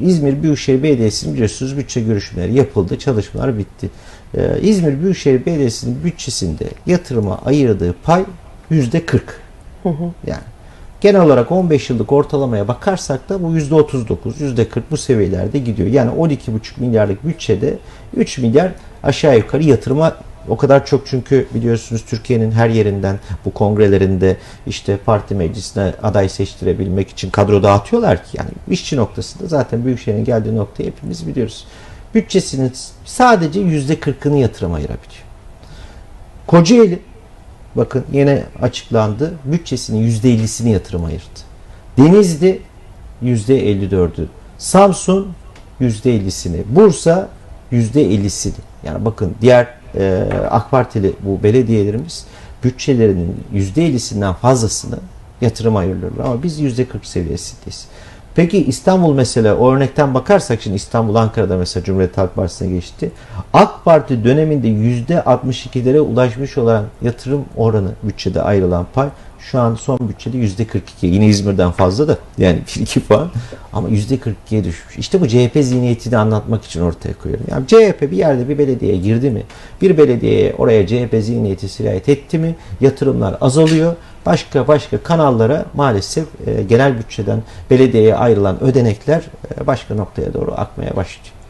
İzmir Büyükşehir Belediyesi'nin biliyorsunuz bütçe görüşmeleri yapıldı, çalışmalar bitti. Ee, İzmir Büyükşehir Belediyesi'nin bütçesinde yatırıma ayırdığı pay yüzde 40. Yani genel olarak 15 yıllık ortalamaya bakarsak da bu yüzde 39, yüzde 40 bu seviyelerde gidiyor. Yani 12,5 milyarlık bütçede 3 milyar aşağı yukarı yatırıma o kadar çok çünkü biliyorsunuz Türkiye'nin her yerinden bu kongrelerinde işte parti meclisine aday seçtirebilmek için kadro dağıtıyorlar ki yani işçi noktasında zaten Büyükşehir'in geldiği noktayı hepimiz biliyoruz. Bütçesinin sadece yüzde 40'ını yatırıma ayırabiliyor. Kocaeli bakın yine açıklandı. Bütçesinin %50'sini yatırıma ayırdı. Denizli %54'ü. Samsun %50'sini. Bursa %50'sini. Yani bakın diğer e, AK Partili bu belediyelerimiz bütçelerinin %50'sinden fazlasını yatırıma ayırıyorlar. Ama biz %40 seviyesindeyiz. Peki İstanbul mesela o örnekten bakarsak şimdi İstanbul Ankara'da mesela Cumhuriyet Halk Partisi'ne geçti. AK Parti döneminde %62'lere ulaşmış olan yatırım oranı bütçede ayrılan pay şu an son bütçede %42. Yine İzmir'den fazla da yani 1-2 puan ama %42'ye düşmüş. İşte bu CHP zihniyetini anlatmak için ortaya koyuyorum. Yani CHP bir yerde bir belediyeye girdi mi? Bir belediyeye oraya CHP zihniyeti sirayet etti mi? Yatırımlar azalıyor. Başka başka kanallara maalesef e, genel bütçeden belediyeye ayrılan ödenekler e, başka noktaya doğru akmaya başlıyor.